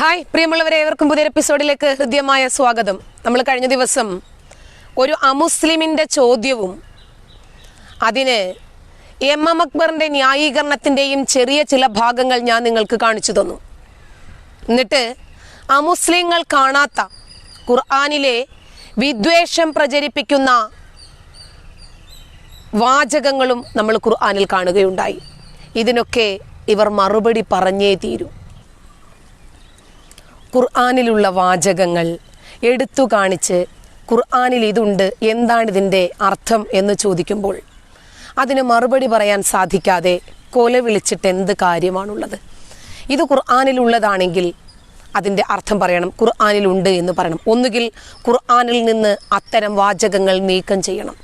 Hi പ്രിയമുള്ളവരെ ഏവർക്കും പുതിയ എപ്പിസോഡിലേക്ക് ഹൃദ്യമായ സ്വാഗതം. നമ്മൾ കഴിഞ്ഞ ദിവസം ഒരു അമുസ്ലിമിന്റെ ചോദ്യവും അതിന് എം എം അക്ബറിന്റെ ന്യായീകരണത്തിന്റെയും ചെറിയ ചില ഭാഗങ്ങൾ ഞാൻ നിങ്ങൾക്ക് കാണിച്ചു തന്നു. എന്നിട്ട് അമുസ്ലിങ്ങൾ കാണാത്ത ഖുർആാനിലെ വിദ്വേഷം പ്രചരിപ്പിക്കുന്ന വാചകങ്ങളും നമ്മൾ ഖുർആാനിൽ കാണുകയുണ്ടായി. ഇതിനൊക്കെ ഇവർ മറുപടി പറഞ്ഞേ തീരൂ. ഖുർആാനിലുള്ള വാചകങ്ങൾ എടുത്തു കാണിച്ച് ഖുർആാനിൽ ഇതുണ്ട് എന്താണിതിന്റെ അർത്ഥം എന്ന് ചോദിക്കുമ്പോൾ അതിന് മറുപടി പറയാൻ സാധിക്കാതെ കൊല വിളിച്ചിട്ട് എന്ത് കാര്യമാണുള്ളത്? ഇത് ഖുർആാനിലുള്ളതാണെങ്കിൽ അതിന്റെ അർത്ഥം പറയണം ഖുർആാനിലുണ്ട് എന്ന് പറയണം. ഒന്നുകിൽ ഖുർആാനിൽ നിന്ന് അത്തരം വാചകങ്ങൾ നീക്കം ചെയ്യണം.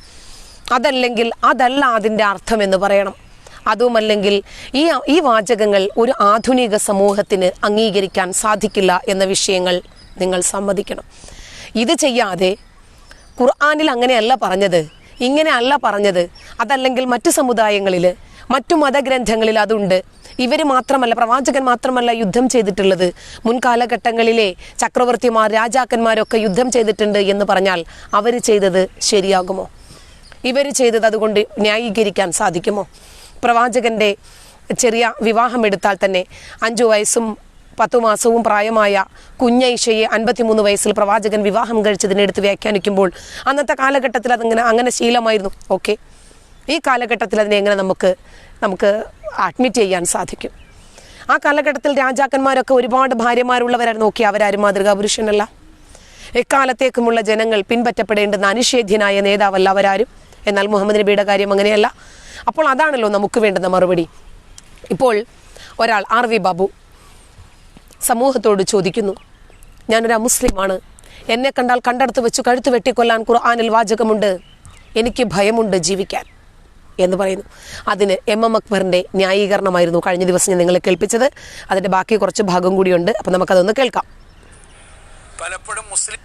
അതല്ലെങ്കിൽ അതല്ല അതിന്റെ അർത്ഥം എന്ന് പറയണം. അതുമല്ലെങ്കിൽ ഈ ഈ വാചകങ്ങൾ ഒരു ആധുനിക സമൂഹത്തിന് അംഗീകരിക്കാൻ സാധിക്കില്ല എന്ന വിഷയങ്ങൾ നിങ്ങൾ സമ്മതിക്കണം. ഇത് ചെയ്യാതെ ഖുർആാനിൽ അങ്ങനെയല്ല പറഞ്ഞത്. ഇങ്ങനെ അല്ല പറഞ്ഞത്. അതല്ലെങ്കിൽ മറ്റു സമുദായങ്ങളിൽ മറ്റു മതഗ്രന്ഥങ്ങളിൽ അതുണ്ട്. ഇവർ മാത്രമല്ല പ്രവാചകൻ മാത്രമല്ല യുദ്ധം ചെയ്തിട്ടുള്ളത്. മുൻകാലഘട്ടങ്ങളിലെ ചക്രവർത്തിമാർ രാജാക്കന്മാരൊക്കെ യുദ്ധം ചെയ്തിട്ടുണ്ട് എന്ന് പറഞ്ഞാൽ അവർ ചെയ്തത് ശരിയാകുമോ? ഇവർ ചെയ്തത് അതുകൊണ്ട് ന്യായീകരിക്കാൻ സാധിക്കുമോ? പ്രവാചകന്റെ ചെറിയ വിവാഹം എടുത്താൽ തന്നെ അഞ്ചു വയസ്സും പത്തു മാസവും പ്രായമായ കുഞ്ഞൈഷയെ അൻപത്തിമൂന്ന് വയസ്സിൽ പ്രവാചകൻ വിവാഹം കഴിച്ചതിനെടുത്ത് വ്യാഖ്യാനിക്കുമ്പോൾ അന്നത്തെ കാലഘട്ടത്തിൽ അതങ്ങനെ അങ്ങനെ ശീലമായിരുന്നു. ഓക്കെ. ഈ കാലഘട്ടത്തിൽ അതിനെ എങ്ങനെ നമുക്ക് നമുക്ക് അഡ്മിറ്റ് ചെയ്യാൻ സാധിക്കും? ആ കാലഘട്ടത്തിൽ രാജാക്കന്മാരൊക്കെ ഒരുപാട് ഭാര്യമാരുള്ളവരായിരുന്നു. നോക്കി അവരാരും മാതൃകാ പുരുഷനല്ല എക്കാലത്തേക്കുമുള്ള ജനങ്ങൾ പിൻപറ്റപ്പെടേണ്ടുന്ന അനിഷേധ്യനായ നേതാവല്ല അവരാരും. എന്നാൽ മുഹമ്മദ് നബിയുടെ കാര്യം അങ്ങനെയല്ല. അപ്പോൾ അതാണല്ലോ നമുക്ക് വേണ്ടുന്ന മറുപടി. ഇപ്പോൾ ഒരാൾ ആർ വി ബാബു സമൂഹത്തോട് ചോദിക്കുന്നു. ഞാനൊരു അമുസ്ലിമാണ്. എന്നെ കണ്ടാൽ കണ്ടെടുത്ത് വെച്ച് കഴുത്ത് വെട്ടിക്കൊല്ലാൻ ഖുർആാനിൽ വാചകമുണ്ട്. എനിക്ക് ഭയമുണ്ട് ജീവിക്കാൻ എന്ന് പറയുന്നു. അതിന് എം എം അക്ബറിന്റെ ന്യായീകരണമായിരുന്നു കഴിഞ്ഞ ദിവസം ഞാൻ നിങ്ങളെ കേൾപ്പിച്ചത്. അതിന്റെ ബാക്കി കുറച്ച് ഭാഗം കൂടിയുണ്ട്. അപ്പം നമുക്കതൊന്ന് കേൾക്കാം. പലപ്പോഴും മുസ്ലിം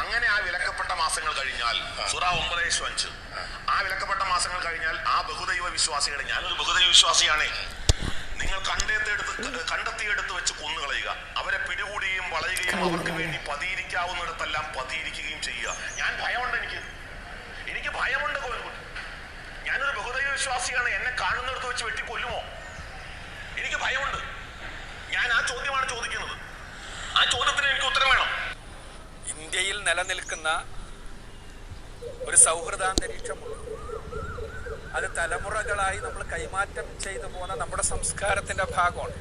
അങ്ങനെ ആ വിലക്കപ്പെട്ട മാസങ്ങൾ കഴിഞ്ഞാൽ സുറ ഒമ്പതേശു അഞ്ച്. ആ. വിലക്കപ്പെട്ട മാസങ്ങൾ കഴിഞ്ഞാൽ ആ ബഹുദൈവ വിശ്വാസികളെ ഞാനൊരു ബഹുദൈവ വിശ്വാസിയാണേ. നിങ്ങൾ കണ്ടെത്തിയെടുത്ത് കണ്ടെത്തിയെടുത്ത് വെച്ച് കൊന്നുകളയുക അവരെ പിടികൂടുകയും വളയുകയും അവർക്ക് വേണ്ടി പതിയിരിക്കാവുന്നിടത്തെല്ലാം പതിയിരിക്കുകയും ചെയ്യുക. ഞാൻ ഭയമുണ്ട് എനിക്ക്. എനിക്ക് ഭയമുണ്ട് കോഴിക്കോട് ഞാനൊരു ബഹുദൈവ വിശ്വാസിയാണ്. എന്നെ കാണുന്നിടത്ത് വെച്ച് വെട്ടിക്കൊല്ലുമോ എനിക്ക് ഭയമുണ്ട്. ഞാൻ ആ ചോദ്യമാണ് ചോദിക്കുന്നത്. ആ ചോദ്യത്തിന് എനിക്ക് ഉത്തരം വേണം. ഇന്ത്യയിൽ നിലനിൽക്കുന്ന ഒരു സൗഹൃദാന്തരീക്ഷമുണ്ട് അത് തലമുറകളായി നമ്മൾ കൈമാറ്റം ചെയ്തു പോകുന്ന നമ്മുടെ സംസ്കാരത്തിന്റെ ഭാഗമാണ്.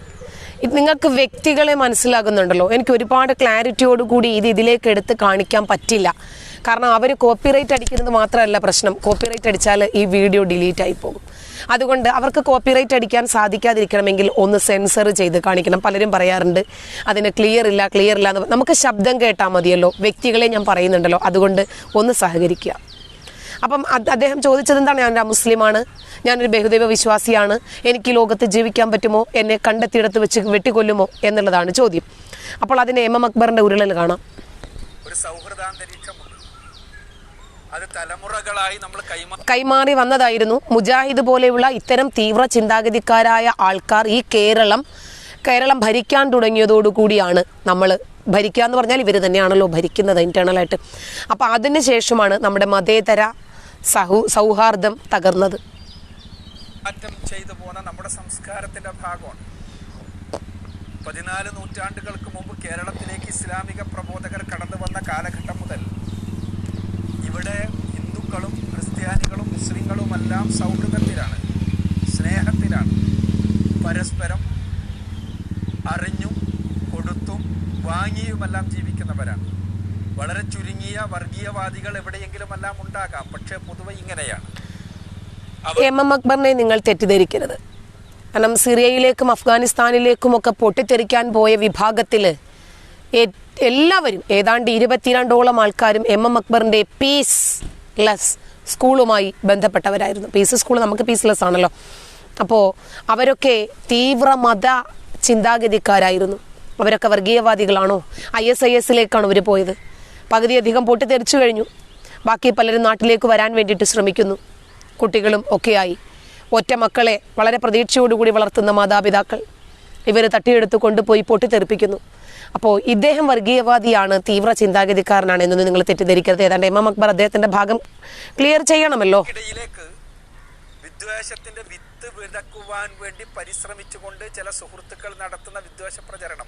നിങ്ങൾക്ക് വ്യക്തികളെ മനസ്സിലാകുന്നുണ്ടല്ലോ. എനിക്ക് ഒരുപാട് ക്ലാരിറ്റിയോട് കൂടി ഇത് ഇതിലേക്ക് എടുത്ത് കാണിക്കാൻ പറ്റില്ല. കാരണം അവർ കോപ്പിറൈറ്റ് അടിക്കുന്നത് മാത്രമല്ല പ്രശ്നം. കോപ്പിറൈറ്റ് അടിച്ചാൽ ഈ വീഡിയോ ഡിലീറ്റ് ആയി പോകും. അതുകൊണ്ട് അവർക്ക് കോപ്പിറൈറ്റ് അടിക്കാൻ സാധിക്കാതിരിക്കണമെങ്കിൽ ഒന്ന് സെൻസർ ചെയ്ത് കാണിക്കണം. പലരും പറയാറുണ്ട് അതിന് ക്ലിയർ ഇല്ല ക്ലിയർ ഇല്ല എന്ന് നമുക്ക് ശബ്ദം കേട്ടാൽ മതിയല്ലോ. വ്യക്തികളെ ഞാൻ പറയുന്നുണ്ടല്ലോ. അതുകൊണ്ട് ഒന്ന് സഹകരിക്കുക. അപ്പം അദ്ദേഹം ചോദിച്ചത് എന്താണ്? ഞാനൊരു മുസ്ലിമാണ് ഞാനൊരു ബഹുദൈവ വിശ്വാസിയാണ്. എനിക്ക് ലോകത്ത് ജീവിക്കാൻ പറ്റുമോ? എന്നെ കണ്ടെത്തിയിടത്ത് വെച്ച് വെട്ടിക്കൊല്ലുമോ? എന്നുള്ളതാണ് ചോദ്യം. അപ്പോൾ അതിന് എം എം അക്ബറിന്റെ ഉരുളൽ കാണാം. ഒരു സൗഹൃദാന്തരീക്ഷമുണ്ട് അത് തലമുറകളായി നമ്മൾ കൈമാ കൈമാറി വന്നതായിരുന്നു. മുജാഹിദ് പോലെയുള്ള ഇത്തരം തീവ്ര ചിന്താഗതിക്കാരായ ആൾക്കാർ ഈ കേരളം കേരളം ഭരിക്കാൻ തുടങ്ങിയതോടുകൂടിയാണ് നമ്മൾ ഭരിക്കുക എന്ന് പറഞ്ഞാൽ ഇവർ തന്നെയാണല്ലോ ഭരിക്കുന്നത് ഇന്റേണലായിട്ട് അപ്പോൾ അതിന് ശേഷമാണ് നമ്മുടെ മതേതര സഹു സൗഹാർദ്ദം തകർന്നത്. മാറ്റം ചെയ്തു പോണ നമ്മുടെ സംസ്കാരത്തിന്റെ ഭാഗമാണ്. പതിനാല് നൂറ്റാണ്ടുകൾക്ക് മുമ്പ് കേരളത്തിലേക്ക് ഇസ്ലാമിക പ്രബോധകർ കടന്നു വന്ന കാലഘട്ടം മുതൽ ഇവിടെ ഹിന്ദുക്കളും ക്രിസ്ത്യാനികളും മുസ്ലിങ്ങളുമെല്ലാം സൗഹൃദത്തിലാണ് സ്നേഹത്തിലാണ്. പരസ്പരം അറിഞ്ഞും കൊടുത്തും വാങ്ങിയുമെല്ലാം ജീവിക്കുന്നവരാണ്. വളരെ ചുരുങ്ങിയ വർഗീയവാദികൾ എവിടെയെങ്കിലുമെല്ലാം ഉണ്ടാകാം പക്ഷേ പൊതുവെ ഇങ്ങനെയാണ്. എം എം അക്ബറിനെ നിങ്ങൾ തെറ്റിദ്ധരിക്കരുത്. കാരണം സിറിയയിലേക്കും അഫ്ഗാനിസ്ഥാനിലേക്കും ഒക്കെ പൊട്ടിത്തെറിക്കാൻ പോയ വിഭാഗത്തിൽ എല്ലാവരും ഏതാണ്ട് ഇരുപത്തിരണ്ടോളം ആൾക്കാരും എം എം അക്ബറിന്റെ പീസ് ലെസ് സ്കൂളുമായി ബന്ധപ്പെട്ടവരായിരുന്നു. പീസ് സ്കൂൾ നമുക്ക് പീസ് ലെസ് ആണല്ലോ. അപ്പോൾ അവരൊക്കെ തീവ്ര മത ചിന്താഗതിക്കാരായിരുന്നു. അവരൊക്കെ വർഗീയവാദികളാണോ? ഐ എസ് ഐ എസിലേക്കാണ് അവർ പോയത്. പകുതിയധികം പൊട്ടിത്തെറിച്ചു കഴിഞ്ഞു. ബാക്കി പലരും നാട്ടിലേക്ക് വരാൻ വേണ്ടിയിട്ട് ശ്രമിക്കുന്നു. കുട്ടികളും ഒക്കെയായി. ഒറ്റ മക്കളെ വളരെ പ്രതീക്ഷയോടുകൂടി വളർത്തുന്ന മാതാപിതാക്കൾ. ഇവർ തട്ടിയെടുത്ത് കൊണ്ടുപോയി പൊട്ടിത്തെറിപ്പിക്കുന്നു. അപ്പോൾ ഇദ്ദേഹം വർഗീയവാദിയാണ് തീവ്ര ചിന്താഗതിക്കാരനാണ് എന്നൊന്നും നിങ്ങൾ തെറ്റിദ്ധരിക്കരുത്. ഏതാണ്ട് എം എം അക്ബർ അദ്ദേഹത്തിന്റെ ഭാഗം ക്ലിയർ ചെയ്യണമല്ലോ. വിദ്വേഷത്തിന്റെ വിത്ത് വിതക്കുവാൻ വേണ്ടി പരിശ്രമിച്ചുകൊണ്ട് ചില സുഹൃത്തുക്കൾ നടത്തുന്ന വിദ്വേഷ പ്രചരണം.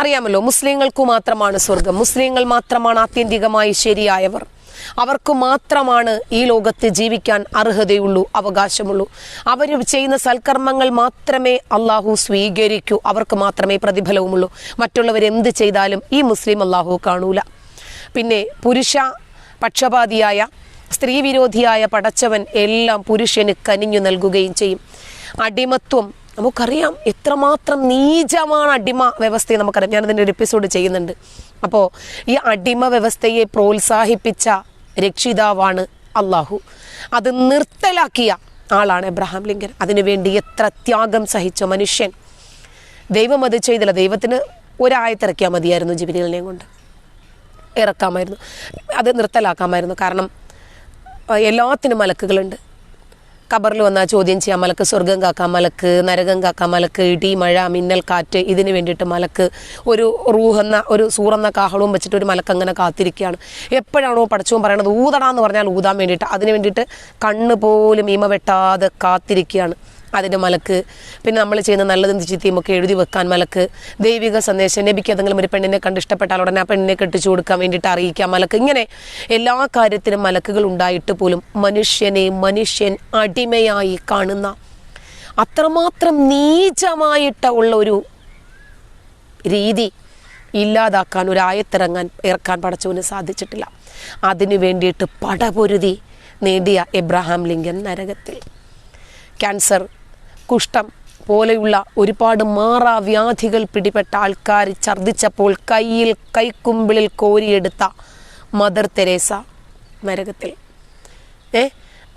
അറിയാമല്ലോ മുസ്ലിങ്ങൾക്കു മാത്രമാണ് സ്വർഗം. മുസ്ലിങ്ങൾ മാത്രമാണ് ആത്യന്തികമായി ശരിയായവർ. അവർക്ക് മാത്രമാണ് ഈ ലോകത്ത് ജീവിക്കാൻ അർഹതയുള്ളൂ അവകാശമുള്ളൂ. അവർ ചെയ്യുന്ന സൽക്കർമ്മങ്ങൾ മാത്രമേ അള്ളാഹു സ്വീകരിക്കൂ അവർക്ക് മാത്രമേ പ്രതിഫലവുമുള്ളൂ. മറ്റുള്ളവർ എന്ത് ചെയ്താലും ഈ മുസ്ലിം അള്ളാഹു കാണൂല. പിന്നെ പുരുഷ പക്ഷപാതിയായ സ്ത്രീ വിരോധിയായ പടച്ചവൻ എല്ലാം പുരുഷന് കനിഞ്ഞു നൽകുകയും ചെയ്യും. അടിമത്വം നമുക്കറിയാം എത്രമാത്രം നീചമാണ് അടിമ വ്യവസ്ഥയെ നമുക്കറിയാം. ഞാനതിന്റെ ഒരു എപ്പിസോഡ് ചെയ്യുന്നുണ്ട്. അപ്പോൾ ഈ അടിമ വ്യവസ്ഥയെ പ്രോത്സാഹിപ്പിച്ച രക്ഷിതാവാണ് അള്ളാഹു അത് നിർത്തലാക്കിയ ആളാണ് എബ്രഹാം ലിങ്കൻ. അതിനുവേണ്ടി എത്ര ത്യാഗം സഹിച്ച മനുഷ്യൻ. ദൈവം അത് ചെയ്തില്ല. ദൈവത്തിന് ഒരായത്തിറക്കിയാൽ മതിയായിരുന്നു ജിബിലിനെയും കൊണ്ട്. ഇറക്കാമായിരുന്നു. അത് നിർത്തലാക്കാമായിരുന്നു. കാരണം എല്ലാത്തിനും മലക്കുകളുണ്ട് ഖബറിൽ വന്നാൽ ചോദ്യം ചെയ്യാം. മലക്ക് സ്വർഗം കാക്കാം മലക്ക് നരകം കാക്കാം മലക്ക് ഇടി മഴ മിന്നൽ കാറ്റ് ഇതിന് വേണ്ടിയിട്ട് മലക്ക് ഒരു റൂഹെന്ന ഒരു സൂറെന്ന കാഹളവും വെച്ചിട്ട് ഒരു മലക്ക് അങ്ങനെ കാത്തിരിക്കുകയാണ്. എപ്പോഴാണോ പഠിച്ചവും പറയണത് ഊതടാന്ന് പറഞ്ഞാൽ ഊതാൻ വേണ്ടിയിട്ട്. അതിന് വേണ്ടിയിട്ട് കണ്ണ് പോലും ഇമ വെട്ടാതെ കാത്തിരിക്കുകയാണ്. അതിന്റെ മലക്ക് പിന്നെ നമ്മൾ ചെയ്യുന്ന നല്ലതും ചിത്തിയും ഒക്കെ എഴുതി വെക്കാൻ മലക്ക്. ദൈവിക സന്ദേശം നബിക്ക് ഏതെങ്കിലും ഒരു പെണ്ണിനെ കണ്ട് ഇഷ്ടപ്പെട്ടാൽ ഉടനെ ആ പെണ്ണിനെ കെട്ടിച്ചു കൊടുക്കാൻ വേണ്ടിയിട്ട് അറിയിക്കാം മലക്ക്. ഇങ്ങനെ എല്ലാ കാര്യത്തിനും മലക്കുകൾ ഉണ്ടായിട്ട് പോലും മനുഷ്യനെ മനുഷ്യൻ അടിമയായി കാണുന്ന അത്രമാത്രം നീചമായിട്ട ഉള്ള ഒരു രീതി ഇല്ലാതാക്കാൻ ഒരു ആയത്തിറങ്ങാൻ ഇറക്കാൻ പടച്ചവന് സാധിച്ചിട്ടില്ല. അതിനു വേണ്ടിയിട്ട് പടപൊരുതി നേടിയ എബ്രഹാം ലിങ്കൻ നരകത്തിൽ. ക്യാൻസർ കുഷ്ഠം പോലെയുള്ള ഒരുപാട് മാറാവ്യാധികൾ പിടിപെട്ട ആൾക്കാർ ഛർദ്ദിച്ചപ്പോൾ കയ്യിൽ കൈക്കുമ്പിളിൽ കോരിയെടുത്ത മദർ തെരേസ നരകത്തിൽ. ഏ?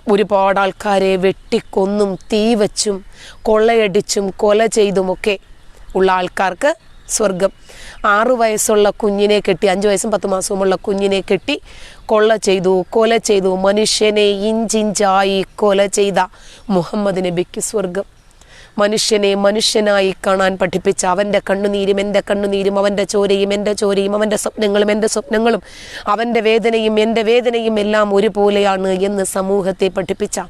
ഒരുപാട് ആൾക്കാരെ വെട്ടിക്കൊന്നും തീ വച്ചും കൊള്ളയടിച്ചും കൊല ചെയ്തുമൊക്കെ ഉള്ള ആൾക്കാർക്ക് സ്വർഗം ആറു വയസ്സുള്ള കുഞ്ഞിനെ കെട്ടി അഞ്ച് വയസ്സും പത്ത് മാസവുമുള്ള കുഞ്ഞിനെ കെട്ടി കൊള്ള ചെയ്തു കൊല ചെയ്തു മനുഷ്യനെ ഇഞ്ചിഞ്ചായി കൊല ചെയ്ത മുഹമ്മദ് നബിക്ക് സ്വർഗം മനുഷ്യനെ മനുഷ്യനായി കാണാൻ പഠിപ്പിച്ച അവന്റെ കണ്ണുനീരും എന്റെ കണ്ണുനീരും അവന്റെ ചോരയും എന്റെ ചോരയും അവന്റെ സ്വപ്നങ്ങളും എന്റെ സ്വപ്നങ്ങളും അവന്റെ വേദനയും എന്റെ വേദനയും എല്ലാം ഒരുപോലെയാണ് എന്ന് സമൂഹത്തെ പഠിപ്പിച്ച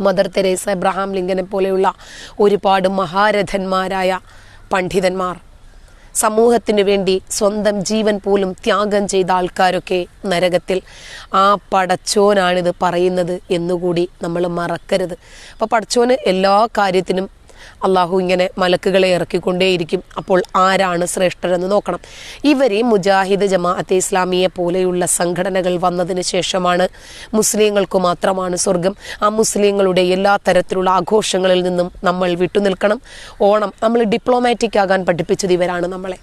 മദർ തെരേസ എബ്രഹാം ലിങ്കനെ പോലെയുള്ള ഒരുപാട് മഹാരഥന്മാരായ പണ്ഡിതന്മാർ. സമൂഹത്തിന് വേണ്ടി സ്വന്തം ജീവൻ പോലും ത്യാഗം ചെയ്ത ആൾക്കാരൊക്കെ നരകത്തിൽ. ആ പടച്ചോനാണിത് പറയുന്നത് എന്നുകൂടി നമ്മൾ മറക്കരുത്. അപ്പോൾ പടച്ചോന് എല്ലാ കാര്യത്തിനും അള്ളാഹു ഇങ്ങനെ മലക്കുകളെ ഇറക്കിക്കൊണ്ടേയിരിക്കും. അപ്പോൾ ആരാണ് ശ്രേഷ്ഠരെന്ന് നോക്കണം. ഇവരെ മുജാഹിദ് ജമാഅത്തെ ഇസ്ലാമിയെ പോലെയുള്ള സംഘടനകൾ വന്നതിന് ശേഷമാണ് മുസ്ലിങ്ങൾക്ക് മാത്രമാണ് സ്വർഗം ആ മുസ്ലിങ്ങളുടെ എല്ലാ തരത്തിലുള്ള ആഘോഷങ്ങളിൽ നിന്നും നമ്മൾ വിട്ടുനിൽക്കണം. ഓണം നമ്മൾ ഡിപ്ലോമാറ്റിക് ആകാൻ പഠിപ്പിച്ചത് ഇവരാണ് നമ്മളെ.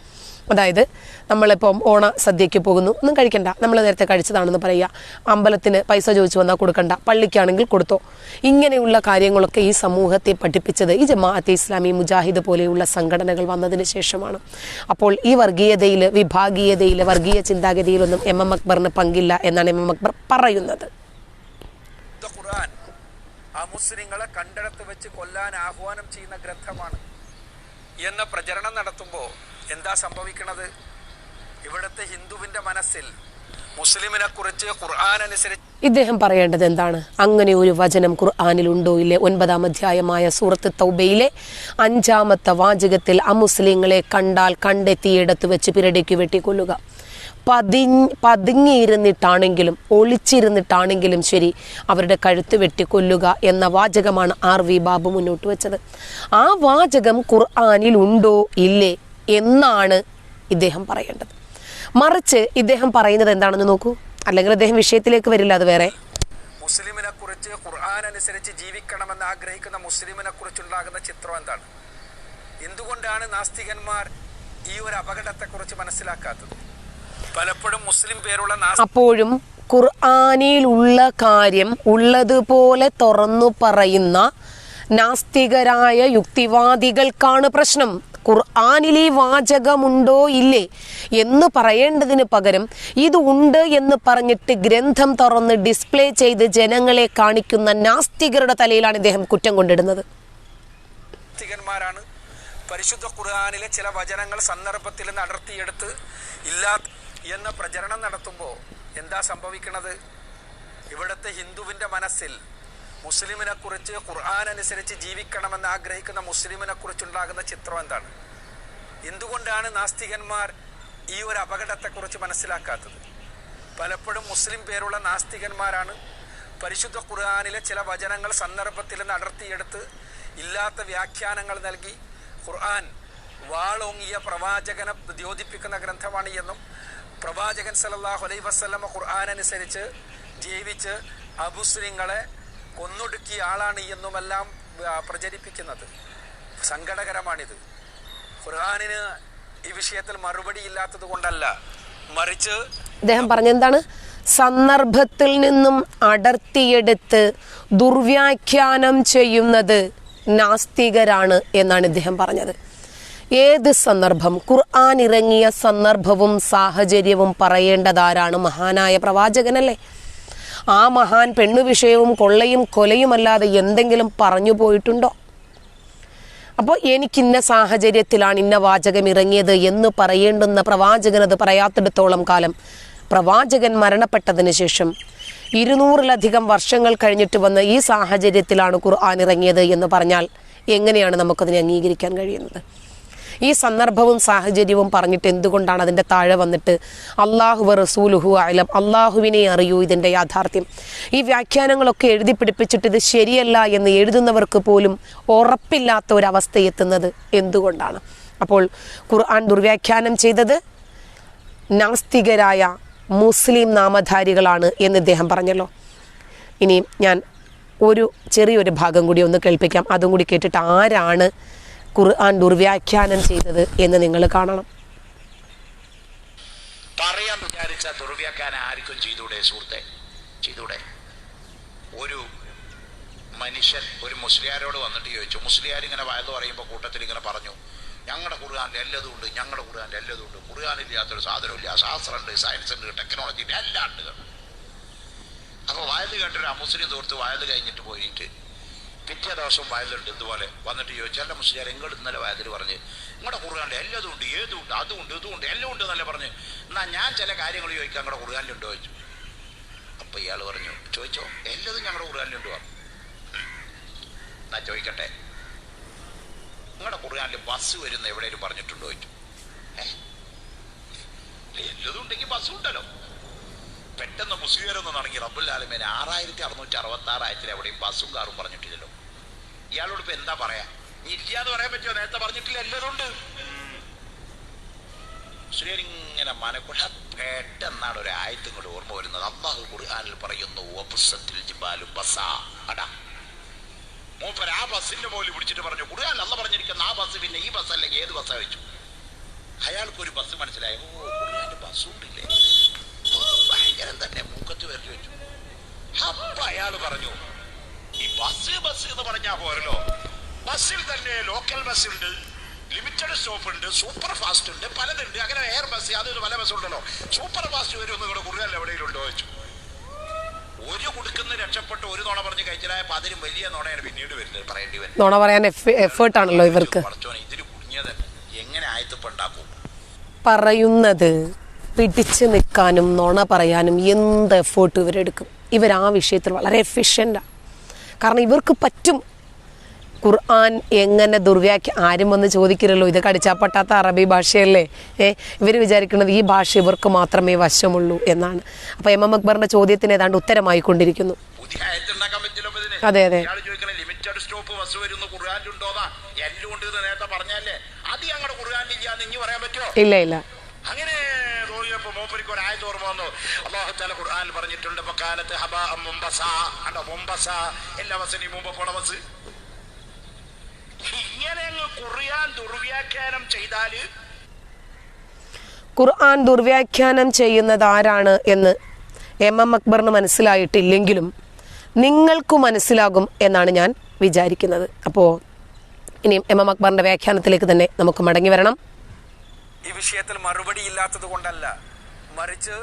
അതായത് നമ്മളിപ്പം ഓണ സദ്യയ്ക്ക് പോകുന്നു. ഒന്നും കഴിക്കണ്ട. നമ്മൾ നേരത്തെ കഴിച്ചതാണെന്ന് പറയുക. അമ്പലത്തിന് പൈസ ചോദിച്ചു വന്നാൽ കൊടുക്കണ്ട. പള്ളിക്കാണെങ്കിൽ കൊടുത്തോ. ഇങ്ങനെയുള്ള കാര്യങ്ങളൊക്കെ ഈ സമൂഹത്തെ പഠിപ്പിച്ചത് ഈ ജമാഅത്തെ ഇസ്ലാമി മുജാഹിദ് പോലെയുള്ള സംഘടനകൾ വന്നതിന് ശേഷമാണ്. അപ്പോൾ ഈ വർഗീയതയിൽ വിഭാഗീയതയിൽ വർഗീയ ചിന്താഗതിയിലൊന്നും എം എം അക്ബറിന് പങ്കില്ല എന്നാണ് എം എം അക്ബർ പറയുന്നത്. ആ മുസ്ലിങ്ങളെ കണ്ടിടത്ത് വെച്ച് കൊല്ലാൻ ആഹ്വാനം ചെയ്യുന്ന ഗ്രന്ഥമാണ്. എന്ന പ്രചരണം നടത്തുമ്പോൾ എന്താ സംഭവിക്കുന്നത് ഇവിടുത്തെ ഹിന്ദുവിന്റെ മനസ്സിൽ മുസ്ലിമിനെ കുറിച്ച് ഖുർആൻ അനുസരിച്ച് ഇദ്ദേഹം പറയേണ്ടത് എന്താണ്? അങ്ങനെ ഒരു വചനം ഖുർആാനിലുണ്ടോ ഇല്ലേ? ഒൻപതാം അധ്യായമായ സൂറത്ത് തൗബയിലെ അഞ്ചാമത്തെ വാചകത്തിൽ അമുസ്ലിങ്ങളെ കണ്ടാൽ കണ്ടെത്തിയിടത്ത് വെച്ച് പിരടിക്ക് വെട്ടിക്കൊല്ലുക. പതി പതുങ്ങിയിരുന്നിട്ടാണെങ്കിലും ഒളിച്ചിരുന്നിട്ടാണെങ്കിലും ശരി അവരുടെ കഴുത്ത് വെട്ടിക്കൊല്ലുക എന്ന വാചകമാണ് ആർ വി ബാബു മുന്നോട്ട് വെച്ചത്. ആ വാചകം ഖുർആാനിൽ ഉണ്ടോ ഇല്ലേ? എന്നാണ് ഇദ്ദേഹം പറയേണ്ടത്. മറിച്ച് ഇദ്ദേഹം പറയുന്നത് എന്താണെന്ന് നോക്കൂ. അല്ലെങ്കിൽ അദ്ദേഹം വിഷയത്തിലേക്ക് വരില്ല അത് വേറെ. മുസ്ലിമിനെ കുറിച്ച് ഖുർആൻ അനുസരിച്ച് ജീവിക്കണമെന്ന് ആഗ്രഹിക്കുന്ന മുസ്ലിമിനെ കുറിച്ചുണ്ടാകുന്ന ചിത്രം എന്താണ്? എന്തുകൊണ്ടാണ് നാസ്തികന്മാർ ഈ ഒരു അപകടത്തെക്കുറിച്ച് മനസ്സിലാക്കാത്തത്? പലപ്പോഴും മുസ്ലിം പേരുള്ള അപ്പോഴും ഖുർആാനിലുള്ള കാര്യം ഉള്ളതുപോലെ തുറന്നു പറയുന്ന നാസ്തികരായ യുക്തിവാദികൾക്കാണ് പ്രശ്നം. ഖുർആാനിൽ ഈ വാചകമുണ്ടോ ഇല്ലേ? എന്ന് പറയേണ്ടതിന് പകരം ഇത് ഉണ്ട് എന്ന് പറഞ്ഞിട്ട് ഗ്രന്ഥം തുറന്ന് ഡിസ്പ്ലേ ചെയ്ത് ജനങ്ങളെ കാണിക്കുന്ന നാസ്തികരുടെ തലയിലാണ് ഇദ്ദേഹം കുറ്റം കൊണ്ടിടുന്നത്. പരിശുദ്ധ ഖുർആാനിലെ ചില വചനങ്ങൾ സന്ദർഭത്തിൽ നിന്ന് അടർത്തിയെടുത്ത് ഇല്ലാ എന്ന പ്രചരണം നടത്തുമ്പോൾ എന്താ സംഭവിക്കുന്നത് ഇവിടുത്തെ ഹിന്ദുവിന്റെ മനസ്സിൽ മുസ്ലിമിനെ കുറിച്ച് ഖുർആൻ അനുസരിച്ച് ജീവിക്കണമെന്ന് ആഗ്രഹിക്കുന്ന മുസ്ലിമിനെ കുറിച്ചുണ്ടാകുന്ന ചിത്രം എന്താണ്? എന്തുകൊണ്ടാണ് നാസ്തികന്മാർ ഈ ഒരു അപകടത്തെക്കുറിച്ച് മനസ്സിലാക്കാത്തത്? പലപ്പോഴും മുസ്ലിം പേരുള്ള നാസ്തികന്മാരാണ് പരിശുദ്ധ ഖുർആാനിലെ ചില വചനങ്ങൾ സന്ദർഭത്തിൽ നിന്ന് അടർത്തിയെടുത്ത് ഇല്ലാത്ത വ്യാഖ്യാനങ്ങൾ നൽകി ഖുർആൻ വാളോങ്ങിയ പ്രവാചകനെ ദ്യോതിപ്പിക്കുന്ന ഗ്രന്ഥമാണ് എന്നും പ്രവാചകൻ സല്ലല്ലാഹു അലൈഹി വസ്ലമ ഖുർആൻ അനുസരിച്ച് ജീവിച്ച് അമുസ്ലിങ്ങളെ കൊന്നൊടുക്കിയ ആളാണ് എന്നുമെല്ലാം പ്രചരിപ്പിക്കുന്നത്. സങ്കടകരമാണിത്. ഖുർഹാനിന് ഈ വിഷയത്തിൽ മറുപടി ഇല്ലാത്തത് കൊണ്ടല്ല. മറിച്ച് അദ്ദേഹം പറഞ്ഞെന്താണ് സന്ദർഭത്തിൽ നിന്നും അടർത്തിയെടുത്ത് ദുർവ്യാഖ്യാനം ചെയ്യുന്നത് നാസ്തികരാണ് എന്നാണ് ഇദ്ദേഹം പറഞ്ഞത്. ഏത് സന്ദർഭം? ഖുർആൻ ഇറങ്ങിയ സന്ദർഭവും സാഹചര്യവും പറയേണ്ടതാരാണ് മഹാനായ പ്രവാചകനല്ലേ? ആ മഹാൻ പെണ്ണു വിഷയവും കൊള്ളയും കൊലയുമല്ലാതെ എന്തെങ്കിലും പറഞ്ഞു പോയിട്ടുണ്ടോ? അപ്പോൾ എനിക്കിന്ന സാഹചര്യത്തിലാണ് ഇന്ന വാചകം ഇറങ്ങിയത് എന്ന് പറയേണ്ടുന്ന പ്രവാചകൻ അത് പറയാത്തിടത്തോളം കാലം. പ്രവാചകൻ മരണപ്പെട്ടതിന് ശേഷം ഇരുന്നൂറിലധികം വർഷങ്ങൾ കഴിഞ്ഞിട്ട് വന്ന ഈ സാഹചര്യത്തിലാണ് ഖുർആൻ ഇറങ്ങിയത് എന്ന് പറഞ്ഞാൽ എങ്ങനെയാണ് നമുക്കതിനെ അംഗീകരിക്കാൻ കഴിയുന്നത്? ഈ സന്ദർഭവും സാഹചര്യവും പറഞ്ഞിട്ട് എന്തുകൊണ്ടാണ് അതിന്റെ താഴെ വന്നിട്ട് അള്ളാഹു റസൂലുഹു അലം അള്ളാഹുവിനെ അറിയൂ ഇതിന്റെ യാഥാർത്ഥ്യം. ഈ വ്യാഖ്യാനങ്ങളൊക്കെ എഴുതി പിടിപ്പിച്ചിട്ട് ഇത് ശരിയല്ല എന്ന് എഴുതുന്നവർക്ക് പോലും ഉറപ്പില്ലാത്ത ഒരവസ്ഥ എത്തുന്നത് എന്തുകൊണ്ടാണ്? അപ്പോൾ ഖുർആൻ ദുർവ്യാഖ്യാനം ചെയ്തത് നാസ്തികരായ മുസ്ലിം നാമധാരികളാണ് എന്ന് ഇദ്ദേഹം പറഞ്ഞല്ലോ. ഇനി ഞാൻ ഒരു ചെറിയൊരു ഭാഗം കൂടി ഒന്ന് കേൾപ്പിക്കാം. അതും കൂടി കേട്ടിട്ട് ആരാണ് ഖുർആൻ ദുർവ്യാഖ്യാനം ചെയ്തത് എന്ന് നിങ്ങൾ കാണണം. പറയാൻ വിചാരിച്ച ദുർവ്യാഖ്യാനം ആർക്കും ചെയ്തൂടെ സുഹൃത്തെ? ചെയ്തൂടെ ഒരു മനുഷ്യൻ ഒരു മുസ്ലിയാരോട് വന്നിട്ട് ചോദിച്ചു മുസ്ലിയാർ ഇങ്ങനെ വയത് പറയുമ്പോൾ കൂട്ടത്തിൽ ഇങ്ങനെ പറഞ്ഞു ഞങ്ങളുടെ ഖുർആാനിൽ എല്ലതും ഉണ്ട് ഞങ്ങളുടെ ഖുർആാനിൽ എല്ലതും ഉണ്ട് ഖുർആാനില്ലാത്തൊരു സാധനമില്ല ശാസ്ത്രമുണ്ട് സയൻസ് ഉണ്ട് ടെക്നോളജി ഉണ്ട് എല്ലാം ഉണ്ട്. അപ്പോൾ വയത് കേട്ടൊരു അമുസ്ലിം തോർത്ത് വയത് കഴിഞ്ഞിട്ട് പോയിട്ട് പിറ്റേ ദിവസം വയലുണ്ട് ഇതുപോലെ വന്നിട്ട് ചോദിച്ചു അല്ല മുസ്ലിയാർ എങ്ങോട്ട് ഇന്നലെ വയതിൽ പറഞ്ഞ് നിങ്ങളുടെ കുറുകാണ്ട് എല്ലാം ഉണ്ട് ഏതും ഉണ്ട് അതും ഉണ്ട് ഇതും ഉണ്ട് എല്ലാം ഉണ്ട് എന്നല്ലേ പറഞ്ഞ്. എന്നാ ഞാൻ ചില കാര്യങ്ങൾ ചോദിക്കാം നിങ്ങളുടെ കുറുകാനിലുണ്ടോ ചോദിച്ചു. അപ്പൊ ഇയാൾ പറഞ്ഞു ചോദിച്ചോ എല്ലതും ഞങ്ങളുടെ കുറുകാനിലുണ്ട് പറഞ്ഞു "ഉം. എന്നാ ചോദിക്കട്ടെ. നിങ്ങളുടെ കുറുകാനിൽ ബസ് വരുന്ന എവിടെയും പറഞ്ഞിട്ടുണ്ടോ ചോദിച്ചു. "ഏ? എല്ലതും ഉണ്ടെങ്കിൽ ബസ് ഉണ്ടല്ലോ. പെട്ടെന്ന് മുസ്ലിം നടങ്ങി റബ്ബുല്ലാലുമേനെ ആറായിരത്തി അറുന്നൂറ്റി അറുപത്തി ആറായിരത്തിൽ എവിടെയും ബസ്സും കാറും പറഞ്ഞിട്ടില്ലല്ലോ. ഇയാളോട് ഇപ്പൊ എന്താ പറയാ? നീ ഇല്ല എന്ന് പറയാൻ പറ്റുമോ? നേരത്തെ പറഞ്ഞിട്ടില്ല എല്ലതും ഉണ്ട് മുസ്ലിം ഇങ്ങനെ മനക്കുഴ പെട്ടെന്നാണ് ഒരു ആയത്തും ഓർമ്മ വരുന്നത്. അള്ളാഹു ഖുർആാനിൽ പറയുന്നു "വബുസ്സത്തിൽ ജിബാലു ബസ. അടാ മൂപ്പർ ആ ബസ്സിന്റെ മുകളിൽ പിടിച്ചിട്ട് പറഞ്ഞു ഖുർആൻ അല്ല പറഞ്ഞിരിക്കുന്ന ആ ബസ് പിന്നെ ഈ ബസ് അല്ലെങ്കിൽ ഏത് ബസ്സാ വെച്ചു അയാൾക്ക് ഒരു ബസ് മനസ്സിലായി. ഓ ബസ്സുണ്ടില്ലേ ബസ് ഉണ്ടില്ലേ? ഓ, ഭയങ്കരം തന്നെ മൂക്കത്ത് വരച്ചു വെച്ചു. അപ്പൊ അയാൾ പറഞ്ഞു ഈ ബസ് ബസ് എന്ന് പറഞ്ഞാൽ പോരല്ലോ. ബസ്സിൽ തന്നെ ലോക്കൽ ഉണ്ട് ലിമിറ്റഡ് സ്റ്റോപ്പ് ഉണ്ട് സൂപ്പർ ഫാസ്റ്റ് ഉണ്ട് പലതുണ്ട്. അങ്ങനെ എയർ ബസ് അതൊരു പല ബസ് ഉണ്ടല്ലോ. സൂപ്പർ ഫാസ്റ്റ് വരും നിങ്ങളുടെ കുറുകാലിൽ എവിടെയെങ്കിലും ഉണ്ടോ വെച്ചു ഒരു കുടുക്കുന്ന രക്ഷപ്പെട്ട് ഒരു നുണ പറഞ്ഞ് കഴിച്ചാലായപ്പോ അതിന് വലിയ നുണയാണ് പിന്നീട് വരുന്നത് പറയേണ്ടി വരുന്നത് നുണ പറയാൻ എഫേർട്ട് ആണല്ലോ ഇവർക്ക്. ഇതിന് കുടുങ്ങിയത് എങ്ങനെ ആയത്തിപ്പോ ഉണ്ടാക്കും? പറയുന്നത് പിടിച്ചു നിൽക്കാനും നുണ പറയാനും എന്ത് എഫേർട്ട് ഇവരെടുക്കും. ഇവർ ആ വിഷയത്തിൽ വളരെ എഫിഷ്യന്റാണ് കാരണം ഇവർക്ക് പറ്റും. ഖുർആൻ എങ്ങനെ ദുർവ്യാഖ്യ ആരും വന്ന് ചോദിക്കില്ലല്ലോ ഇത് കടിച്ചാൽ പറ്റാത്ത അറബി ഭാഷയല്ലേ? ഏ ഇവർ വിചാരിക്കുന്നത് ഈ ഭാഷ ഇവർക്ക് മാത്രമേ വശമുള്ളൂ എന്നാണ്. അപ്പോൾ എം എം അക്ബറിന്റെ ചോദ്യത്തിന് ഏതാണ്ട് ഉത്തരമായി കൊണ്ടിരിക്കുന്നു അതെ, അതെ. ഇല്ല ഇല്ല. അങ്ങനെ തോന്നിയപ്പോ മൂപ്പരിക്ക് ഒരു ആയത് ഓർമ്മ വന്നു. അള്ളാഹു താല ഖുർആൻ പറഞ്ഞിട്ടുണ്ട് കാലത്ത് ഹബ മുംബസ. അണ്ടോ മുംബസ. എല്ലാ വസനി മുമ്പ് കൊടവസ് ഇങ്ങനെ അങ്ങ് കുറിയാൻ ദുർവ്യാഖ്യാനം ചെയ്താൽ ഖുർആൻ ദുർവ്യാഖ്യാനം ചെയ്യുന്നത് ആരാണ് എന്ന് എം എം അക്ബറിന് മനസ്സിലായിട്ടില്ലെങ്കിലും നിങ്ങൾക്ക് മനസ്സിലാകും എന്നാണ് ഞാൻ വിചാരിക്കുന്നത്. അപ്പോൾ ഇനിയും എം എം അക്ബറിന്റെ വ്യാഖ്യാനത്തിലേക്ക് തന്നെ നമുക്ക് മടങ്ങി വരണം. ഈ വിഷയത്തിൽ മറുപടി ഇല്ലാത്തത് കൊണ്ടല്ല. മറിച്ച്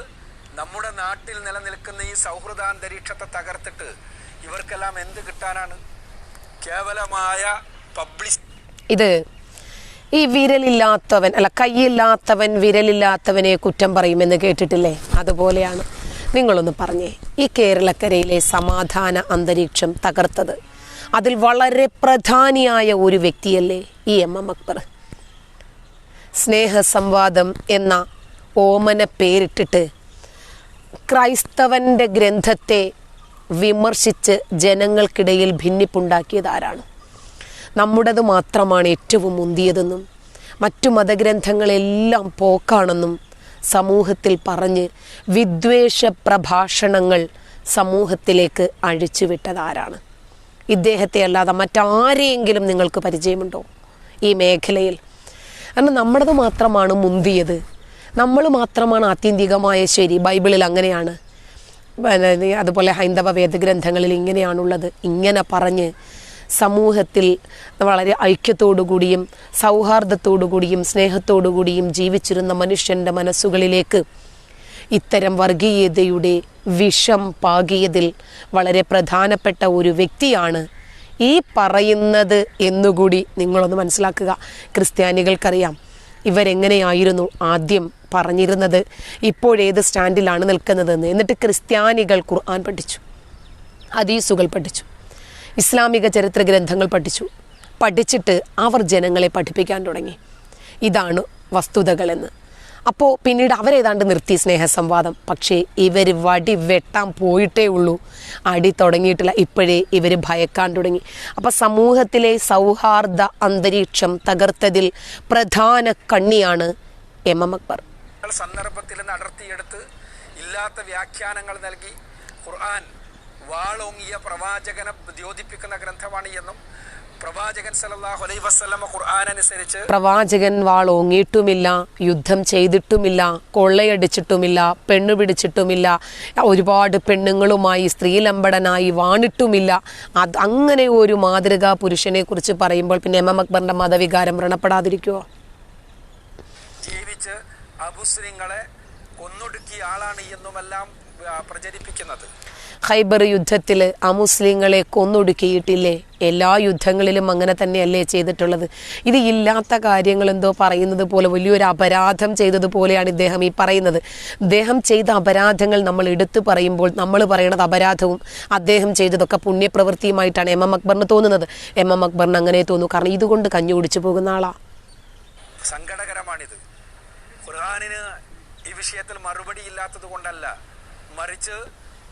നമ്മുടെ നാട്ടിൽ നിലനിൽക്കുന്ന ഈ സൗഹൃദാന്തരീക്ഷത്തെ തകർത്തിട്ട് ഇവർക്കെല്ലാം എന്ത് കിട്ടാനാണ്? കേവലമായ പബ്ലിഷ് ഇത് ഈ വിരലില്ലാത്തവൻ അല്ല കൈയില്ലാത്തവൻ വിരലില്ലാത്തവനെ കുറ്റം പറയുമെന്ന് കേട്ടിട്ടില്ലേ? അതുപോലെയാണ് നിങ്ങളൊന്ന് പറഞ്ഞേ ഈ കേരളക്കരയിലെ സമാധാന അന്തരീക്ഷം തകർത്തത്. അതിൽ വളരെ പ്രധാനിയായ ഒരു വ്യക്തിയല്ലേ ഈ എം എം അക്ബർ. സ്നേഹസംവാദം എന്ന ഓമന പേരിട്ടിട്ട് ക്രൈസ്തവന്റെ ഗ്രന്ഥത്തെ വിമർശിച്ച് ജനങ്ങൾക്കിടയിൽ ഭിന്നിപ്പുണ്ടാക്കിയത് ആരാണ് നമ്മുടേത് മാത്രമാണ് ഏറ്റവും മുന്തിയതെന്നും മറ്റു മതഗ്രന്ഥങ്ങളെല്ലാം പോക്കാണെന്നും സമൂഹത്തിൽ പറഞ്ഞ് വിദ്വേഷ പ്രഭാഷണങ്ങൾ സമൂഹത്തിലേക്ക് അഴിച്ചുവിട്ടതാരാണ്? ഇദ്ദേഹത്തെ അല്ലാതെ മറ്റാരെയെങ്കിലും നിങ്ങൾക്ക് പരിചയമുണ്ടോ? ഈ മേഖലയിൽ. കാരണം നമ്മുടേത് മാത്രമാണ് മുന്തിയത്. നമ്മൾ മാത്രമാണ് ആത്യന്തികമായ ശരി ബൈബിളിൽ അങ്ങനെയാണ്. അതുപോലെ ഹൈന്ദവ വേദഗ്രന്ഥങ്ങളിൽ ഇങ്ങനെയാണുള്ളത്. ഇങ്ങനെ പറഞ്ഞ് സമൂഹത്തിൽ വളരെ ഐക്യത്തോടുകൂടിയും സൗഹാർദ്ദത്തോടുകൂടിയും സ്നേഹത്തോടുകൂടിയും ജീവിച്ചിരുന്ന മനുഷ്യന്റെ മനസ്സുകളിലേക്ക് ഇത്തരം വർഗീയതയുടെ വിഷം പാകിയതിൽ വളരെ പ്രധാനപ്പെട്ട ഒരു വ്യക്തിയാണ് ഈ പറയുന്നത് എന്നുകൂടി നിങ്ങളൊന്ന് മനസ്സിലാക്കുക. ക്രിസ്ത്യാനികൾക്കറിയാം. ഇവരെങ്ങനെയായിരുന്നു ആദ്യം പറഞ്ഞിരുന്നത്? ഇപ്പോഴേത് സ്റ്റാൻഡിലാണ് നിൽക്കുന്നതെന്ന്. എന്നിട്ട് ക്രിസ്ത്യാനികൾ ഖുർആൻ പഠിച്ചു. ഹദീസുകൾ പഠിച്ചു. ഇസ്ലാമിക ചരിത്ര ഗ്രന്ഥങ്ങൾ പഠിച്ചു. പഠിച്ചിട്ട് അവർ ജനങ്ങളെ പഠിപ്പിക്കാൻ തുടങ്ങി. ഇതാണ് വസ്തുതകളെന്ന്. അപ്പോൾ പിന്നീട് അവരേതാണ്ട് നിർത്തി സ്നേഹസംവാദം. പക്ഷേ ഇവർ വടി വെട്ടാൻ പോയിട്ടേ ഉള്ളൂ. അടി തുടങ്ങിയിട്ടില്ല. ഇപ്പോഴേ ഇവർ ഭയക്കാൻ തുടങ്ങി. അപ്പം സമൂഹത്തിലെ സൗഹാർദ്ദ അന്തരീക്ഷം തകർത്തതിൽ പ്രധാന കണ്ണിയാണ് എം എം അക്ബർ. സന്ദർഭത്തിൽ നിന്ന് അടർത്തിയെടുത്ത് ഇല്ലാത്ത വ്യാഖ്യാനങ്ങൾ നൽകി. ഖുർആൻ വാളോങ്ങിയ പ്രവാചകനെ ദ്യോതിപ്പിക്കുന്ന ഗ്രന്ഥമാണ് എന്നും പ്രവാചകൻ സല്ലല്ലാഹു അലൈഹി വസല്ലമ ഖുർആൻ അനുസരിച്ച് പ്രവാചകൻ വാൾ ഓങ്ങിയിട്ടുമില്ല യുദ്ധം ചെയ്തിട്ടുമില്ല കൊള്ളയടിച്ചിട്ടുമില്ല പെണ്ണു പിടിച്ചിട്ടുമില്ല ഒരുപാട് പെണ്ണുങ്ങളുമായി സ്ത്രീലമ്പടനായി വാണിട്ടുമില്ല. അത് അങ്ങനെ ഒരു മാതൃകാ പുരുഷനെ കുറിച്ച് പറയുമ്പോൾ പിന്നെ എം എം അക്ബറിന്റെ മതവികാരം വ്രണപ്പെടാതിരിക്കുമോ ജീവിച്ച് അബുസ്ലിങ്ങളെ കൊന്നൊടുക്കിയ ആളാണ് എന്നുമെല്ലാം പ്രചരിപ്പിക്കുന്നത്. ഖൈബർ യുദ്ധത്തിൽ അമുസ്ലിങ്ങളെ കൊന്നൊടുക്കിയിട്ടില്ലേ? എല്ലാ യുദ്ധങ്ങളിലും അങ്ങനെ തന്നെയല്ലേ ചെയ്തിട്ടുള്ളത്. ഇത് ഇല്ലാത്ത കാര്യങ്ങൾ എന്തോ പറയുന്നത് പോലെ വലിയൊരു അപരാധം ചെയ്തതുപോലെയാണ് ഇദ്ദേഹം ഈ പറയുന്നത്. അദ്ദേഹം ചെയ്ത അപരാധങ്ങൾ നമ്മൾ എടുത്തു പറയുമ്പോൾ നമ്മൾ പറയണത് അപരാധവും അദ്ദേഹം ചെയ്തതൊക്കെ പുണ്യപ്രവൃത്തിയുമായിട്ടാണ്. എം എം അക്ബറിന് തോന്നുന്നത്. എം എം അക്ബറിന് അങ്ങനെ തോന്നുന്നു കാരണം ഇതുകൊണ്ട് കഞ്ഞു കുടിച്ചു പോകുന്ന ആളാ. സങ്കടകരമാണിത്. ഖുർആാനിന് ഈ വിഷയത്തിൽ മറുപടി ഇല്ലാത്തത് കൊണ്ടല്ല മറിച്ച്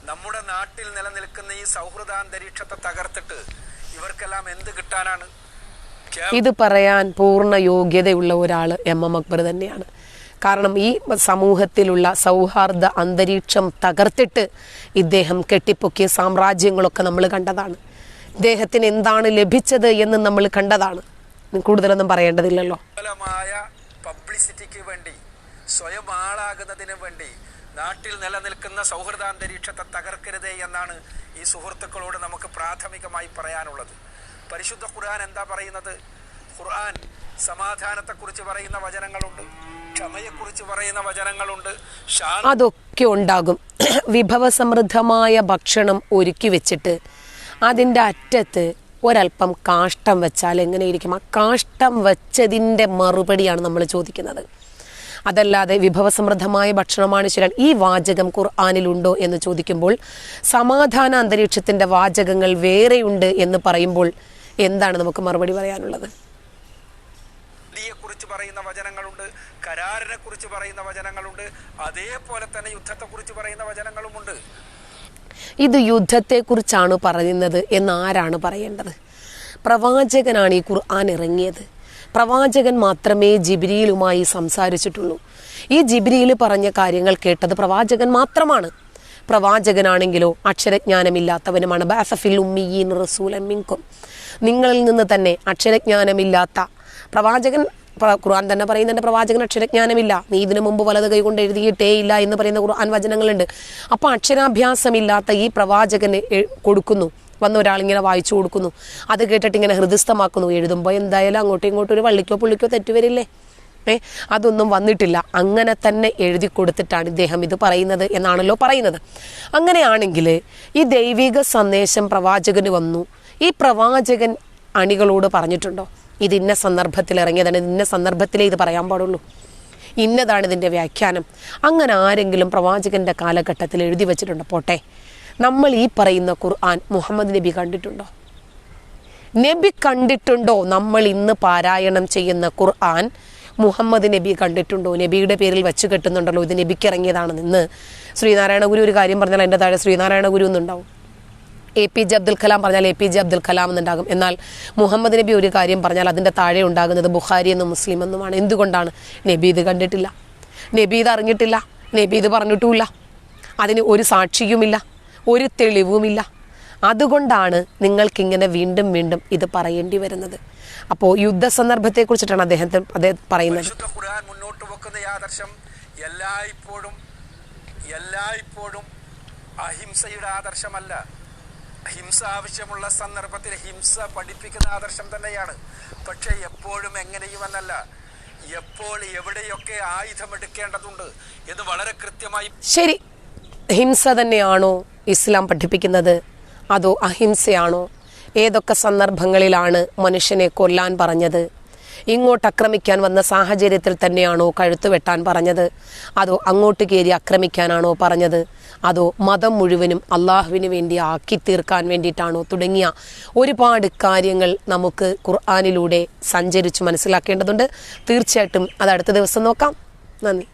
നമ്മുടെ നാട്ടിൽ നിലനിൽക്കുന്ന ഈ സൗഹൃദാന്തരീക്ഷത്തെ തകർത്തിട്ട് ഇവർക്കെല്ലാം എന്ത് കിട്ടാനാണ്? ഇത് പറയാൻ പൂർണ യോഗ്യതയുള്ള ഒരാൾ എം എം അക്ബർ തന്നെയാണ്. കാരണം ഈ സമൂഹത്തിലുള്ള സൗഹാർദ്ദ അന്തരീക്ഷം തകർത്തിട്ട് ഇദ്ദേഹം കെട്ടിപ്പൊക്കിയ സാമ്രാജ്യങ്ങളൊക്കെ നമ്മൾ കണ്ടതാണ്. ഇദ്ദേഹത്തിന് എന്താണ് ലഭിച്ചത് എന്ന് നമ്മൾ കണ്ടതാണ്. കൂടുതലൊന്നും പറയേണ്ടതില്ലല്ലോ. പബ്ലിസിറ്റിക്ക് വേണ്ടി സ്വയം ആളാകുന്നതിന് വേണ്ടി നാട്ടിൽ നിലനിൽക്കുന്ന സൗഹൃദാന്തരീക്ഷത്തെ തകർക്കരുതേ എന്നാണ് ഈ സുഹൃത്തുക്കളോട് നമുക്ക് പ്രാഥമികമായി പറയാനുള്ളത്. പരിശുദ്ധ ഖുർആൻ എന്താ പറയുന്നത്? ഖുർആൻ സമാധാനത്തെക്കുറിച്ച് പറയുന്ന വചനങ്ങളുണ്ട് ക്ഷമയെക്കുറിച്ച് പറയുന്ന വചനങ്ങളുണ്ട്. അതൊക്കെ ഉണ്ടാകും. വിഭവസമൃദ്ധമായ ഭക്ഷണം ഒരുക്കി വെച്ചിട്ട് അതിന്റെ അറ്റത്ത് ഒരല്പം കാഷ്ടം വെച്ചാൽ എങ്ങനെയിരിക്കും? ആ കാഷ്ടം വെച്ചതിന്റെ മറുപടിയാണ് നമ്മൾ ചോദിക്കുന്നത്. അതല്ലാതെ വിഭവസമൃദ്ധമായ ഭക്ഷണമാണ് ശരി ഈ വാചകം ഖുർആാനിലുണ്ടോ എന്ന് ചോദിക്കുമ്പോൾ സമാധാന അന്തരീക്ഷത്തിന്റെ വാചകങ്ങൾ വേറെയുണ്ട് എന്ന് പറയുമ്പോൾ എന്താണ് നമുക്ക് മറുപടി പറയാനുള്ളത്? കുറിച്ച് പറയുന്ന വചനങ്ങളുണ്ട് കരാറിനെ കുറിച്ച് പറയുന്ന വചനങ്ങളുണ്ട് അതേപോലെ തന്നെ യുദ്ധത്തെ കുറിച്ച് പറയുന്ന വചനങ്ങളുമുണ്ട്. ഇത് യുദ്ധത്തെക്കുറിച്ചാണ് പറയുന്നത് എന്ന് ആരാണ് പറയേണ്ടത്? പ്രവാചകനാണ് ഈ ഖുർആൻ ഇറങ്ങിയത്. പ്രവാചകൻ മാത്രമേ ജിബിരിയിലുമായി സംസാരിച്ചിട്ടുള്ളൂ. ഈ ജിബിരിയിൽ പറഞ്ഞ കാര്യങ്ങൾ കേട്ടത് പ്രവാചകൻ മാത്രമാണ്. പ്രവാചകനാണെങ്കിലോ അക്ഷരജ്ഞാനമില്ലാത്തവനുമാണ്. ബാസഫിൽ ഉമ്മിയീൻ റസൂലൻ മിൻകും. നിങ്ങളിൽ നിന്ന് തന്നെ അക്ഷരജ്ഞാനമില്ലാത്ത പ്രവാചകൻ ഖുർആൻ തന്നെ പറയുന്നുണ്ട് പ്രവാചകൻ അക്ഷരജ്ഞാനമില്ല. നീ ഇതിനു മുമ്പ് വലത് കൈ കൊണ്ട് എഴുതിയിട്ടേ ഇല്ല എന്ന് പറയുന്ന ഖുർആൻ വചനങ്ങളുണ്ട്. അപ്പോൾ അക്ഷരാഭ്യാസമില്ലാത്ത ഈ പ്രവാചകന് കൊടുക്കുന്നു. വന്ന ഒരാളിങ്ങനെ വായിച്ചു കൊടുക്കുന്നു. അത് കേട്ടിട്ട് ഇങ്ങനെ ഹൃദയസ്ഥമാക്കുന്നു. എഴുതുമ്പോൾ എന്തായാലും അങ്ങോട്ടും ഇങ്ങോട്ടും ഒരു വള്ളിക്കോ പുള്ളിക്കോ തെറ്റുവരില്ലേ ഏ? അതൊന്നും വന്നിട്ടില്ല. അങ്ങനെ തന്നെ എഴുതി കൊടുത്തിട്ടാണ് ഇദ്ദേഹം ഇത് പറയുന്നത് എന്നാണല്ലോ പറയുന്നത്. അങ്ങനെയാണെങ്കിൽ ഈ ദൈവിക സന്ദേശം പ്രവാചകന് വന്നു. ഈ പ്രവാചകൻ അണികളോട് പറഞ്ഞിട്ടുണ്ടോ? ഇത് ഇന്ന സന്ദർഭത്തിൽ ഇറങ്ങിയതാണ്. ഇന്ന സന്ദർഭത്തിലേ ഇത് പറയാൻ പാടുള്ളൂ. ഇന്നതാണ് ഇതിന്റെ വ്യാഖ്യാനം. അങ്ങനെ ആരെങ്കിലും പ്രവാചകന്റെ കാലഘട്ടത്തിൽ എഴുതി വച്ചിട്ടുണ്ടോ? പോട്ടെ. നമ്മൾ ഈ പറയുന്ന ഖുർആൻ മുഹമ്മദ് നബി കണ്ടിട്ടുണ്ടോ? നബി കണ്ടിട്ടുണ്ടോ? നമ്മൾ ഇന്ന് പാരായണം ചെയ്യുന്ന ഖുർആൻ മുഹമ്മദ് നബി കണ്ടിട്ടുണ്ടോ? നബിയുടെ പേരിൽ വെച്ച് കെട്ടുന്നുണ്ടല്ലോ ഇത് നബിക്ക് ഇറങ്ങിയതാണെന്ന്. ഇന്ന് ശ്രീനാരായണ ഗുരു ഒരു കാര്യം പറഞ്ഞാൽ എന്റെ താഴെ Sreenarayana Guru എന്നുണ്ടാവും. A P J Abdul Kalam പറഞ്ഞാൽ A P J Abdul Kalam എന്നുണ്ടാകും. എന്നാൽ മുഹമ്മദ് നബി ഒരു കാര്യം പറഞ്ഞാൽ അതിന്റെ താഴെ ഉണ്ടാകുന്നത് ബുഖാരി എന്നും മുസ്ലിം എന്നുമാണ്. എന്തുകൊണ്ടാണ്? നബി ഇത് കണ്ടിട്ടില്ല. നബി ഇത് അറിഞ്ഞിട്ടില്ല. നബി ഇത് പറഞ്ഞിട്ടുമില്ല. അതിന് ഒരു സാക്ഷിയുമില്ല. ഒരു തെളിവുമില്ല. അതുകൊണ്ടാണ് നിങ്ങൾക്കിങ്ങനെ വീണ്ടും വീണ്ടും ഇത് പറയേണ്ടി വരുന്നത്. അപ്പോൾ കുറിച്ചിട്ടാണ് അദ്ദേഹത്തെ അദ്ദേഹം പറയുന്നത്. മുന്നോട്ട് വെക്കുന്ന ആദർശം എല്ലായ്പ്പോഴും എല്ലായ്പ്പോഴും അഹിംസയുടെ ആദർശമല്ല. ഹിംസ ആവശ്യമുള്ള സന്ദർഭത്തിൽ ഹിംസ പഠിപ്പിക്കുന്ന ആദർശം തന്നെയാണ്. പക്ഷേ എപ്പോഴും എങ്ങനെയുമെന്നല്ല എപ്പോൾ എവിടെയൊക്കെ ആയുധമെടുക്കേണ്ടതുണ്ട് എന്ന് വളരെ കൃത്യമായി ശരി ഹിംസ തന്നെയാണോ ഇസ്ലാം പഠിപ്പിക്കുന്നത്? അതോ അഹിംസയാണോ? ഏതൊക്കെ സന്ദർഭങ്ങളിലാണ് മനുഷ്യനെ കൊല്ലാൻ പറഞ്ഞത്? ഇങ്ങോട്ട് ആക്രമിക്കാൻ വന്ന സാഹചര്യത്തിൽ തന്നെയാണോ കഴുത്തു വെട്ടാൻ പറഞ്ഞത്? അതോ അങ്ങോട്ട് കയറി ആക്രമിക്കാനാണോ പറഞ്ഞത്? അതോ മതം മുഴുവനും അള്ളാഹുവിന് വേണ്ടി ആക്കി തീർക്കാൻ വേണ്ടിയിട്ടാണോ തുടങ്ങിയ ഒരുപാട് കാര്യങ്ങൾ നമുക്ക് ഖുർആാനിലൂടെ സഞ്ചരിച്ച് മനസ്സിലാക്കേണ്ടതുണ്ട്. തീർച്ചയായിട്ടും അത് അടുത്ത ദിവസം നോക്കാം. നന്ദി.